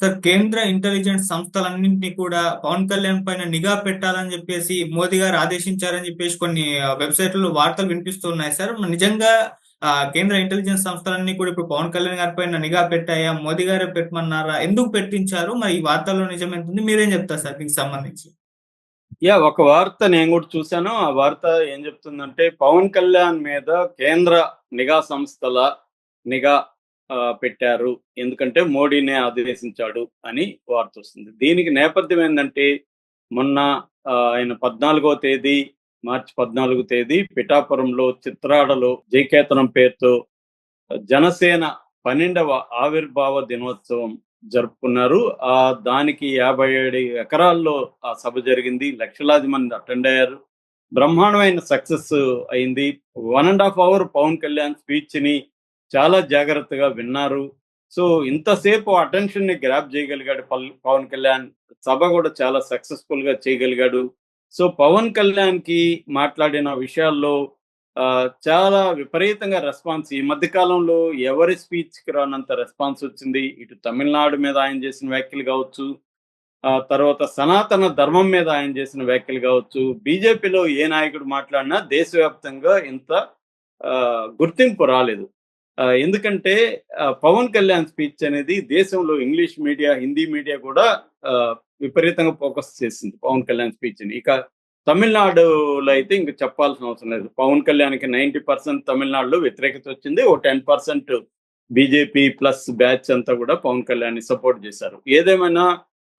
Sir కేంద్ర intelligence సంస్థలన్నింటినీ కూడా పవన్ కళ్యాణ్ పైన నిఘా పెట్టాలని చెప్పేసి మోదీ గారు ఆదేశించారని చెప్పేసి కొన్ని వెబ్సైట్లలో వార్తలు వినిపిస్తున్నాయి సార్. నిజంగా కేంద్ర ఇంటెలిజెన్స్ సంస్థలన్నీ కూడా ఇప్పుడు పవన్ కళ్యాణ్ గారి పైన నిఘా పెట్టాయా? మోదీ గారే పెట్టమన్నారా? ఎందుకు పెట్టించారు? మరి ఈ వార్తల్లో నిజం ఎంత ఉంది? మీరేం చెప్తారు సార్ దీనికి సంబంధించి? యా ఒక వార్త నేను కూడా చూశాను. ఆ వార్త ఏం చెప్తుందంటే పవన్ కళ్యాణ్ మీద కేంద్ర నిఘా సంస్థల నిఘా పెట్టారు. ఎందుకంటే మోడీనే ఆదేశించాడు అని వార్త వస్తుంది. దీనికి నేపథ్యం ఏంటంటే మొన్న ఆయన పద్నాలుగో తేదీ మార్చి పద్నాలుగో తేదీ పిఠాపురంలో చిత్రాడలో జయకేతనం పేరుతో జనసేన పన్నెండవ ఆవిర్భావ దినోత్సవం జరుపుకున్నారు. ఆ దానికి యాభై ఏడు ఎకరాల్లో ఆ సభ జరిగింది. లక్షలాది మంది అటెండ్ అయ్యారు. బ్రహ్మాండమైన సక్సెస్ అయింది. One and half hour Pawan Kalyan స్పీచ్ని చాలా జాగ్రత్తగా విన్నారు. సో ఇంతసేపు అటెన్షన్ని గ్రాప్ చేయగలిగాడు పల్- పవన్ కళ్యాణ్. సభ కూడా చాలా సక్సెస్ఫుల్గా చేయగలిగాడు. సో పవన్ కళ్యాణ్కి మాట్లాడిన విషయాల్లో ఆ, చాలా విపరీతంగా రెస్పాన్స్ ఈ మధ్య కాలంలో ఎవరి స్పీచ్కి రానంత రెస్పాన్స్ వచ్చింది. ఇటు తమిళనాడు మీద ఆయన చేసిన వ్యాఖ్యలు కావచ్చు ఆ తర్వాత సనాతన ధర్మం మీద ఆయన చేసిన వ్యాఖ్యలు కావచ్చు బీజేపీలో ఏ నాయకుడు మాట్లాడినా దేశవ్యాప్తంగా ఇంత ఆ, గుర్తింపు రాలేదు. ఎందుకంటే పవన్ కళ్యాణ్ స్పీచ్ అనేది దేశంలో ఇంగ్లీష్ మీడియా హిందీ మీడియా కూడా విపరీతంగా ఫోకస్ చేసింది పవన్ కళ్యాణ్ స్పీచ్ని ఇక తమిళనాడులో అయితే ఇంక చెప్పాల్సిన అవసరం లేదు. పవన్ కళ్యాణ్కి నైంటీ పర్సెంట్ తమిళనాడులో వ్యతిరేకత వచ్చింది. ఓ ten percent BJP plus batch అంతా కూడా పవన్ కళ్యాణ్ని సపోర్ట్ చేశారు. ఏదేమైనా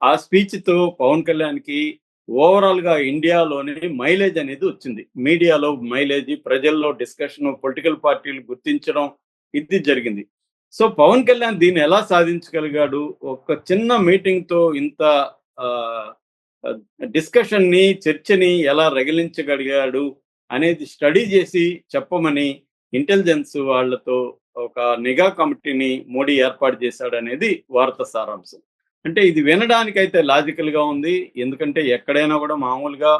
ఆ స్పీచ్తో పవన్ కళ్యాణ్కి ఓవరాల్గా ఇండియాలోనే మైలేజ్ అనేది వచ్చింది. మీడియాలో మైలేజ్ ప్రజల్లో డిస్కషన్ పొలిటికల్ పార్టీలు గుర్తించడం ఇది జరిగింది. సో పవన్ కళ్యాణ్ దీన్ని ఎలా సాధించగలిగాడు? ఒక చిన్న మీటింగ్తో ఇంత డిస్కషన్ని చర్చని ఎలా రగిలించగలిగాడు అనేది స్టడీ చేసి చెప్పమని ఇంటెలిజెన్స్ వాళ్ళతో ఒక నిఘా కమిటీని మోడీ ఏర్పాటు చేశాడు అనేది వార్త సారాంశం. అంటే ఇది వినడానికైతే లాజికల్గా ఉంది. ఎందుకంటే ఎక్కడైనా కూడా మామూలుగా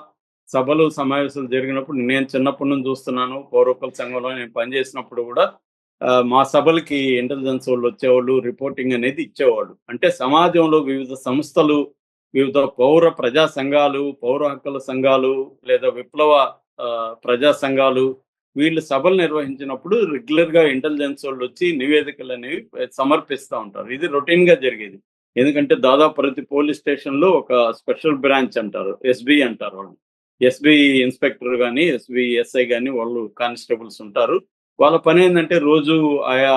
సభలు సమావేశాలు జరిగినప్పుడు నేను చిన్నప్పటి నుంచి చూస్తున్నాను. పౌరకుల సంఘంలో నేను పనిచేసినప్పుడు కూడా మా సభలకి ఇంటెలిజెన్స్ వాళ్ళు వచ్చేవాళ్ళు రిపోర్టింగ్ అనేది ఇచ్చేవాళ్ళు. అంటే సమాజంలో వివిధ సంస్థలు వివిధ పౌర ప్రజా సంఘాలు పౌర హక్కుల సంఘాలు లేదా విప్లవ ప్రజా సంఘాలు వీళ్ళు సభలు నిర్వహించినప్పుడు రెగ్యులర్గా ఇంటెలిజెన్స్ వాళ్ళు వచ్చి నివేదికలు అనేవి సమర్పిస్తూ ఉంటారు. ఇది రొటీన్గా జరిగేది. ఎందుకంటే దాదాపు ప్రతి పోలీస్ స్టేషన్లో ఒక స్పెషల్ బ్రాంచ్ అంటారు ఎస్బి అంటారు వాళ్ళు. ఎస్బి ఇన్స్పెక్టర్ కానీ ఎస్బి ఎస్ఐ కానీ వాళ్ళు కానిస్టేబుల్స్ ఉంటారు. వాళ్ళ పని ఏంటంటే రోజు ఆయా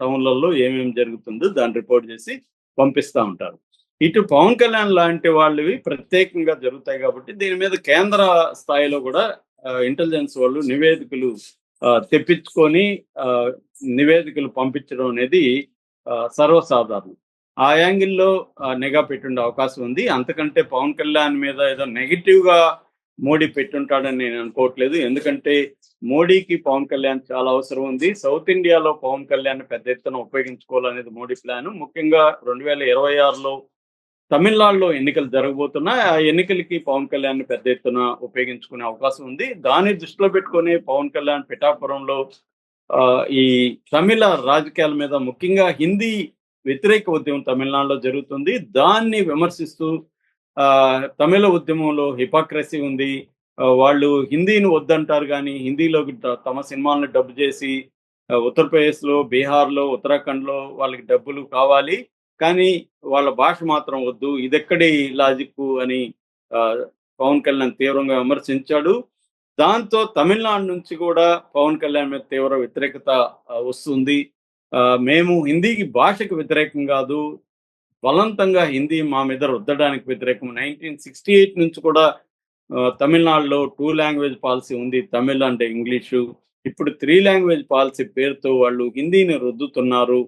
టౌన్లలో ఏమేమి జరుగుతుందో దాన్ని రిపోర్ట్ చేసి పంపిస్తూ ఉంటారు. ఇటు పవన్ కళ్యాణ్ లాంటి వాళ్ళవి ప్రత్యేకంగా జరుగుతాయి కాబట్టి దీని మీద కేంద్ర స్థాయిలో కూడా ఇంటెలిజెన్స్ వాళ్ళు నివేదికలు తెప్పించుకొని ఆ, నివేదికలు పంపించడం అనేది ఆ, సర్వసాధారణం. ఆ యాంగిల్లో నిఘా పెట్టుండే అవకాశం ఉంది. అంతకంటే పవన్ కళ్యాణ్ మీద ఏదో నెగిటివ్గా మోడీ పెట్టుంటాడని నేను అనుకోవట్లేదు. ఎందుకంటే మోడీకి పవన్ కళ్యాణ్ చాలా అవసరం ఉంది. సౌత్ ఇండియాలో పవన్ కళ్యాణ్ పెద్ద ఎత్తున ఉపయోగించుకోవాలనేది మోడీ ప్లాన్. ముఖ్యంగా రెండు వేల ఇరవై ఆరులో తమిళనాడులో ఎన్నికలు జరగబోతున్నా ఆ ఎన్నికలకి పవన్ కళ్యాణ్ పెద్ద ఎత్తున ఉపయోగించుకునే అవకాశం ఉంది. దాన్ని దృష్టిలో పెట్టుకొని పవన్ కళ్యాణ్ పిఠాపురంలో ఆ, ఈ తమిళ రాజకీయాల మీద ముఖ్యంగా హిందీ వ్యతిరేక ఉద్యమం తమిళనాడులో జరుగుతుంది. దాన్ని విమర్శిస్తూ తమిళ ఉద్యమంలో హిపాక్రసీ ఉంది. వాళ్ళు హిందీని వద్దంటారు కానీ హిందీలోకి తమ సినిమాలను డబ్బు చేసి ఉత్తరప్రదేశ్లో బీహార్లో ఉత్తరాఖండ్లో వాళ్ళకి డబ్బులు కావాలి. కానీ వాళ్ళ భాష మాత్రం వద్దు. ఇదెక్కడి లాజిక్ అని పవన్ కళ్యాణ్ తీవ్రంగా విమర్శించాడు. దాంతో తమిళనాడు నుంచి కూడా పవన్ కళ్యాణ్ మీద తీవ్ర వ్యతిరేకత వస్తుంది. ఆ, మేము హిందీకి భాషకు వ్యతిరేకం కాదు. బలవంతంగా హిందీ మా మీద రుద్దడానికి వ్యతిరేకం. నైన్టీన్ సిక్స్టీ ఎయిట్ నుంచి కూడా తమిళనాడులో టూ లాంగ్వేజ్ పాలసీ ఉంది. తమిళ్ అంటే ఇంగ్లీషు. ఇప్పుడు త్రీ లాంగ్వేజ్ పాలసీ పేరుతో వాళ్ళు హిందీని రుద్దుతున్నారు.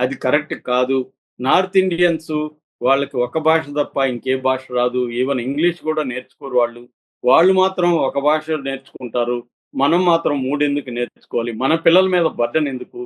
అది కరెక్ట్ కాదు. నార్త్ ఇండియన్స్ వాళ్ళకి ఒక భాష తప్ప ఇంకే భాష రాదు. ఈవెన్ ఇంగ్లీష్ కూడా నేర్చుకోరు వాళ్ళు. వాళ్ళు మాత్రం ఒక భాష నేర్చుకుంటారు. మనం మాత్రం మూడెందుకు నేర్చుకోవాలి? మన పిల్లల మీద బర్డన్ ఎందుకు?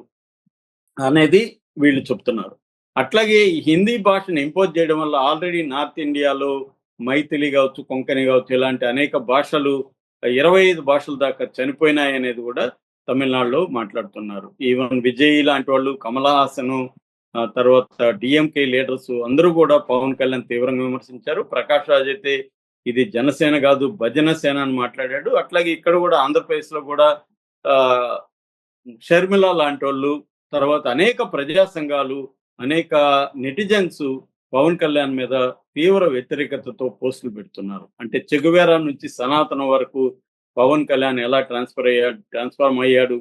అనేది వీళ్ళు చెప్తున్నారు. అట్లాగే హిందీ భాషను ఇంపోజ్ చేయడం వల్ల ఆల్రెడీ నార్త్ ఇండియాలో మైథిలి కావచ్చు కొంకణి కావచ్చు ఇలాంటి అనేక భాషలు ఇరవై ఐదు భాషల దాకా చనిపోయినాయి అనేది కూడా తమిళనాడులో మాట్లాడుతున్నారు. ఈవెన్ విజయ్ లాంటి వాళ్ళు కమలహాసను హాసన్ తర్వాత డిఎంకే లీడర్స్ అందరూ కూడా పవన్ కళ్యాణ్ తీవ్రంగా విమర్శించారు. ప్రకాష్ రాజ్ అయితే ఇది జనసేన కాదు భజన సేన అని మాట్లాడాడు. అట్లాగే ఇక్కడ కూడా ఆంధ్రప్రదేశ్లో కూడా షర్మిల లాంటి వాళ్ళు తర్వాత అనేక ప్రజా సంఘాలు అనేక నెటిజన్స్ పవన్ కళ్యాణ్ మీద తీవ్ర వ్యతిరేకతతో పోస్టులు పెడుతున్నారు. అంటే చెగువేరా నుంచి సనాతన వరకు పవన్ కళ్యాణ్ ఎలా ట్రాన్స్ఫర్ అయ్యాడు ట్రాన్స్ఫార్మ్ అయ్యాడు.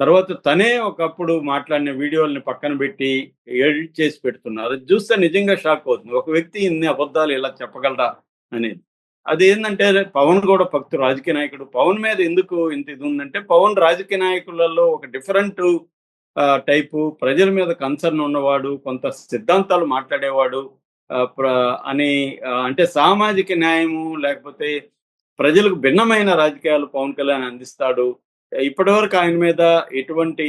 తర్వాత తనే ఒకప్పుడు మాట్లాడిన వీడియోల్ని పక్కన పెట్టి ఎడిట్ చేసి పెడుతున్నారు. అది చూస్తే నిజంగా షాక్ అవుతుంది. ఒక వ్యక్తి ఇన్ని అబద్ధాలు ఇలా చెప్పగలరా అనేది. అది ఏంటంటే పవన్ కూడా భక్తు రాజకీయ నాయకుడు. పవన్ మీద ఎందుకు ఇంత ఇది ఉందంటే పవన్ రాజకీయ నాయకులలో ఒక డిఫరెంట్ టైపు ప్రజల మీద కన్సర్న్ ఉన్నవాడు కొంత సిద్ధాంతాలు మాట్లాడేవాడు అని అంటే సామాజిక న్యాయము లేకపోతే ప్రజలకు భిన్నమైన రాజకీయాలు పవన్ కళ్యాణ్ అందిస్తాడు. ఇప్పటివరకు ఆయన మీద ఎటువంటి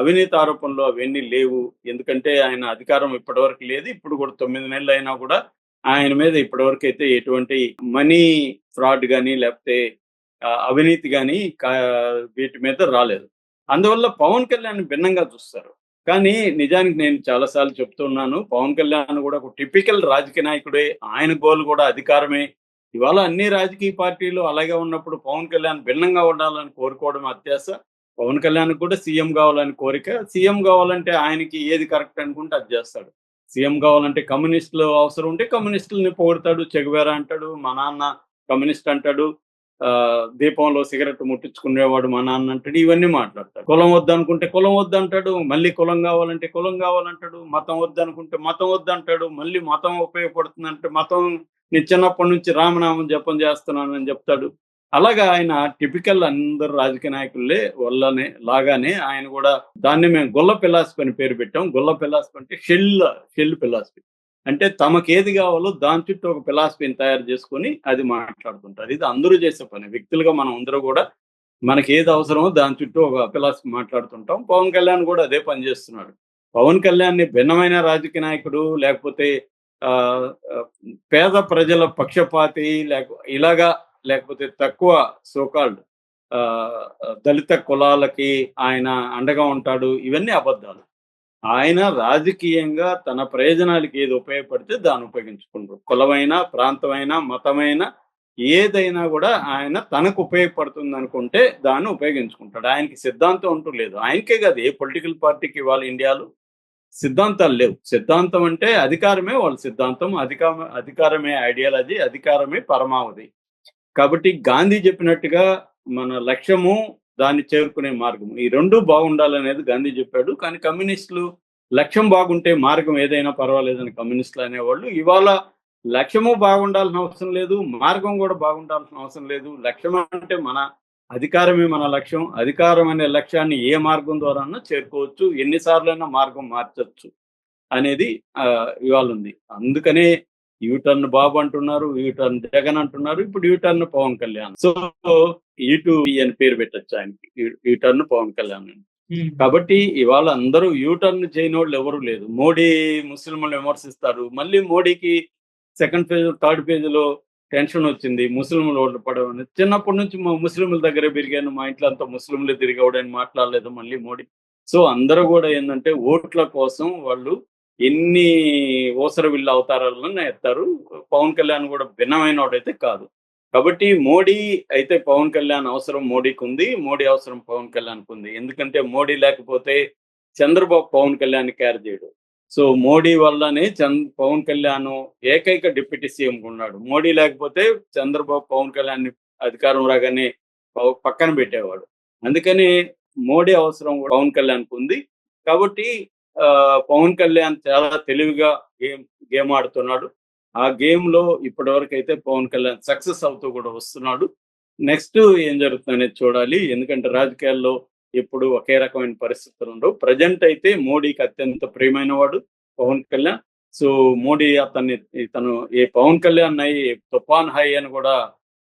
అవినీతి ఆరోపణలు అవన్నీ లేవు. ఎందుకంటే ఆయన అధికారం ఇప్పటివరకు లేదు. ఇప్పుడు కూడా తొమ్మిది నెలలు అయినా కూడా ఆయన మీద ఇప్పటివరకు అయితే ఎటువంటి మనీ ఫ్రాడ్ కానీ లేకపోతే అవినీతి కానీ వీటి మీద రాలేదు. అందువల్ల పవన్ కళ్యాణ్ భిన్నంగా చూస్తారు. కానీ నిజానికి నేను చాలాసార్లు చెప్తున్నాను పవన్ కళ్యాణ్ కూడా ఒక టిపికల్ రాజకీయ నాయకుడే ఆయన గోల్ కూడా అధికారమే. ఇవాళ అన్ని రాజకీయ పార్టీలు అలాగే ఉన్నప్పుడు పవన్ కళ్యాణ్ భిన్నంగా ఉండాలని కోరుకోవడం అత్యాస పవన్ కళ్యాణ్ కూడా సీఎం కావాలని కోరిక సీఎం కావాలంటే ఆయనకి ఏది కరెక్ట్ అనుకుంటే అది చేస్తాడు. సీఎం కావాలంటే కమ్యూనిస్టులు అవసరం ఉంటే కమ్యూనిస్టులని పోగొడతాడు చెగువేరా అంటాడు మా నాన్న కమ్యూనిస్ట్ అంటాడు దీపంలో సిగరెట్ ముట్టించుకునేవాడు మా నాన్న అంటాడు ఇవన్నీ మాట్లాడతాడు. కులం వద్దనుకుంటే కులం వద్దంటాడు మళ్ళీ కులం కావాలంటే కులం కావాలంటాడు మతం వద్దనుకుంటే మతం వద్దంటాడు మళ్ళీ మతం ఉపయోగపడుతుందంటే మతం నేను చిన్నప్పటి నుంచి రామనామం జపం చేస్తున్నానని చెప్తాడు. అలాగా ఆయన టిపికల్ అందరు రాజకీయ నాయకులే వల్లనే లాగానే ఆయన కూడా దాన్ని మేము గొల్ల పిలాసఫీ అని పేరు పెట్టాం. గొల్ల పిలాసఫీ అంటే షెల్ షెల్ పిలాసఫీ అంటే తమకు ఏది కావాలో దాని చుట్టూ ఒక ఫిలాసఫీని తయారు చేసుకొని అది మాట్లాడుతుంటారు ఇది అందరూ చేసే పని. వ్యక్తులుగా మనం అందరూ కూడా మనకి ఏది అవసరమో దాని చుట్టూ ఒక ఫిలాసఫీ మాట్లాడుతుంటాం. పవన్ కళ్యాణ్ కూడా అదే పని చేస్తున్నాడు. పవన్ కళ్యాణ్ని భిన్నమైన రాజకీయ నాయకుడు లేకపోతే ఆ పేద ప్రజల పక్షపాతి లేక ఇలాగా లేకపోతే తక్కువ సోకాల్డ్ దళిత కులాలకి ఆయన అండగా ఉంటాడు. ఇవన్నీ అబద్ధాలు. ఆయన రాజకీయంగా తన ప్రయోజనాలకి ఏది ఉపయోగపడితే దాన్ని ఉపయోగించుకుంటారు. కులమైన ప్రాంతమైన మతమైన ఏదైనా కూడా ఆయన తనకు ఉపయోగపడుతుంది అనుకుంటే దాన్ని ఉపయోగించుకుంటాడు. ఆయనకి సిద్ధాంతం అంటూ లేదు. ఆయనకే కాదు ఏ పొలిటికల్ పార్టీకి ఇవాళ ఇండియాలో? సిద్ధాంతాలు లేవు. సిద్ధాంతం అంటే అధికారమే వాళ్ళ సిద్ధాంతం అధికార అధికారమే ఐడియాలజీ అధికారమే పరమావధి. కాబట్టి గాంధీ చెప్పినట్టుగా మన లక్ష్యము దాన్ని చేరుకునే మార్గం. ఈ రెండు బాగుండాలనేది గాంధీ చెప్పాడు. కానీ కమ్యూనిస్టులు లక్ష్యం బాగుంటే మార్గం ఏదైనా పర్వాలేదని కమ్యూనిస్టులు అనేవాళ్ళు. ఇవాళ లక్ష్యము బాగుండాల్సిన అవసరం లేదు మార్గం కూడా బాగుండాల్సిన అవసరం లేదు. లక్ష్యం అంటే మన అధికారమే మన లక్ష్యం. అధికారం అనే లక్ష్యాన్ని ఏ మార్గం ద్వారా చేరుకోవచ్చు. ఎన్నిసార్లైనా మార్గం మార్చచ్చు అనేది ఆ, ఇవాళ ఉంది. అందుకనే యూటర్న్ బాబు అంటున్నారు యూటర్న్ జగన్ అంటున్నారు ఇప్పుడు U turn Pawan Kalyan. So you too అని పేరు పెట్టచ్చు ఆయనకి యూటర్న్ పవన్ కళ్యాణ్ అని. కాబట్టి ఇవాళ అందరూ యూటర్న్ చేయని వాళ్ళు ఎవరు లేదు మోడీ ముస్లింలను విమర్శిస్తారు. మళ్ళీ మోడీకి సెకండ్ ఫేజ్ థర్డ్ ఫేజ్లో టెన్షన్ వచ్చింది. ముస్లింలు ఓట్లు పడవని. చిన్నప్పటి నుంచి మా ముస్లింల దగ్గర పెరిగాను. మా ఇంట్లో అంతా ముస్లింలు తిరిగాడని మాట్లాడలేదు మళ్ళీ మోడీ. సో అందరూ కూడా ఏంటంటే ఓట్ల కోసం వాళ్ళు ఎన్ని ఓసర విల్లు అవతారాలను ఎత్తారు? పవన్ కళ్యాణ్ కూడా భిన్నమైన వాడైతే కాదు. కాబట్టి మోడీ అయితే పవన్ కళ్యాణ్ అవసరం మోడీకి ఉంది మోడీ అవసరం పవన్ కళ్యాణ్కి ఉంది ఎందుకంటే మోడీ లేకపోతే చంద్రబాబు పవన్ కళ్యాణ్ క్యారీ చేయడు. సో మోడీ వల్లనే చంద్ పవన్ కళ్యాణ్ ఏకైక డిప్యూటీ సీఎం ఉన్నాడు. మోడీ లేకపోతే చంద్రబాబు పవన్ కళ్యాణ్ అధికారం రాగానే పక్కన పెట్టేవాడు. అందుకని మోడీ అవసరం కూడా పవన్ కళ్యాణ్కి ఉంది కాబట్టి పవన్ కళ్యాణ్ చాలా తెలివిగా గేమ్ గేమ్ ఆడుతున్నాడు. ఆ గేమ్లో ఇప్పటి వరకు అయితే పవన్ కళ్యాణ్ సక్సెస్ అవుతూ కూడా వస్తున్నాడు. నెక్స్ట్ ఏం జరుగుతుందనేది చూడాలి. ఎందుకంటే రాజకీయాల్లో ఎప్పుడు ఒకే రకమైన పరిస్థితులు ఉండవు. ప్రజెంట్ అయితే మోడీకి అత్యంత ప్రియమైన వాడు పవన్ కళ్యాణ్. సో మోడీ అతన్ని తను ఏ పవన్ కళ్యాణ్ అయ్యి తుఫాన్ హై అని కూడా